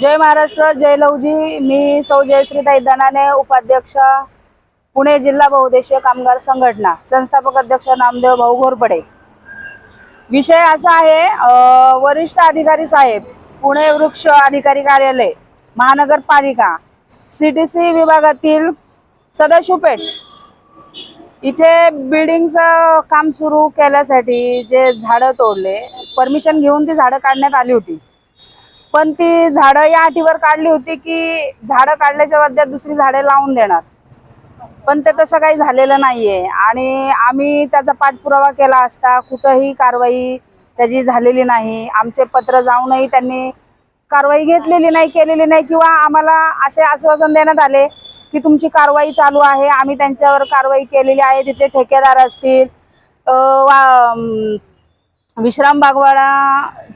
जय महाराष्ट्र जय लवजी. मी सौ जयश्री दैदानाने उपाध्यक्ष पुणे जिल्हा बहुउद्देशीय कामगार संघटना संस्थापक अध्यक्ष नामदेव भाऊ घोरपडे. विषय असा आहे वरिष्ठ अधिकारी साहेब पुणे वृक्ष अधिकारी कार्यालय महानगरपालिका सी टी सी विभागातील सदाशिवपेठ इथे बिल्डिंगचं काम सुरू केल्यासाठी जे झाडं तोडले परमिशन घेऊन ती झाडं काढण्यात आली होती. पण ती झाडं या अटीवर काढली होती की झाडं काढल्याच्या बदल्यात दुसरी झाडे लावून देणार. पण ते तसं काही झालेलं नाहीये. आणि आम्ही त्याचा पाठपुरावा केला असता कुठंही कारवाई त्याची झालेली नाही. आमचे पत्र जाऊनही त्यांनी कारवाई घेतलेली नाही केलेली नाही किंवा आम्हाला असे आश्वासन देण्यात आले की तुमची कारवाई चालू आहे आम्ही त्यांच्यावर कारवाई केलेली आहे तिथे ठेकेदार असतील. वा विश्राम बागवाडा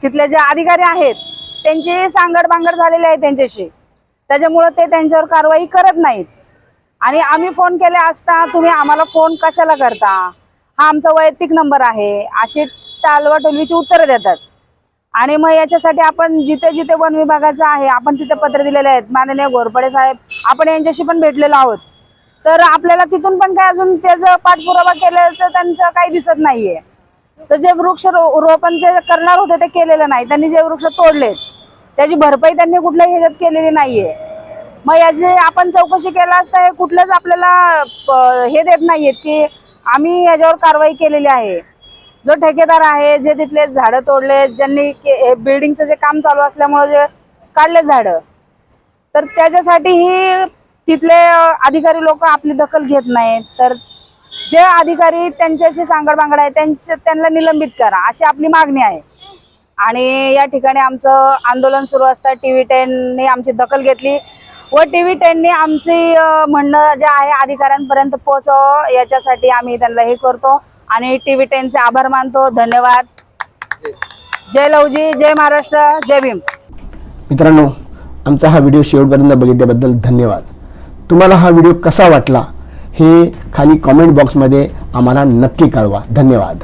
तिथले जे अधिकारी आहेत त्यांची सांगड बांगड झालेली आहे त्यांच्याशी. त्याच्यामुळं ते त्यांच्यावर कारवाई करत नाहीत. आणि आम्ही फोन केले असता तुम्ही आम्हाला फोन कशाला करता? हा आमचा वैयक्तिक नंबर आहे. अशी टालवाटोलवीची उत्तरं देतात. आणि मग याच्यासाठी आपण जिथे जिथे वन विभागाचं आहे आपण तिथे पत्र दिलेले आहेत. माननीय घोरपडे साहेब आपण यांच्याशी पण भेटलेलो आहोत. तर आपल्याला तिथून पण काय अजून त्याचं पाठपुरावा केल्याचं त्यांचं काही दिसत नाहीये. तर जे वृक्ष रो- रोपण जे करणार होते ते केलेलं नाही. त्यांनी जे वृक्ष तोडलेत. त्याची भरपाई त्यांनी कुठल्याही ह्याच्यात केलेली नाहीये. मग याची आपण चौकशी केला असता हे कुठलंच आपल्याला हे देत नाहीयेत की आम्ही याच्यावर कारवाई केलेली आहे. जो ठेकेदार आहे जे तिथले झाडं तोडले ज्यांनी हे बिल्डिंगचं जे काम चालू असल्यामुळे जे काढले झाडं तर त्याच्यासाठी ही तिथले अधिकारी लोक आपली दखल घेत नाहीत. तर जे अधिकारी त्यांच्याशी सांगड आहे त्यांच्या त्यांना निलंबित करा अशी आपली मागणी आहे. आणि या ठिकाणी आमचं आंदोलन सुरू असतं. टी व्ही टेनने आमची दखल घेतली. व टी व्ही टेनने आमची म्हणणं जे आहे अधिकाऱ्यांपर्यंत पोहोचव याच्यासाठी आम्ही त्यांना हे करतो. आणि टी व्ही टेनचे आभार मानतो. धन्यवाद. जय लवजी जय महाराष्ट्र जय भीम. मित्रांनो आमचा हा व्हिडिओ शेवटपर्यंत बघितल्याबद्दल धन्यवाद. तुम्हाला हा व्हिडिओ कसा वाटला हे खाली कॉमेंट बॉक्समध्ये आम्हाला नक्की कळवा. धन्यवाद.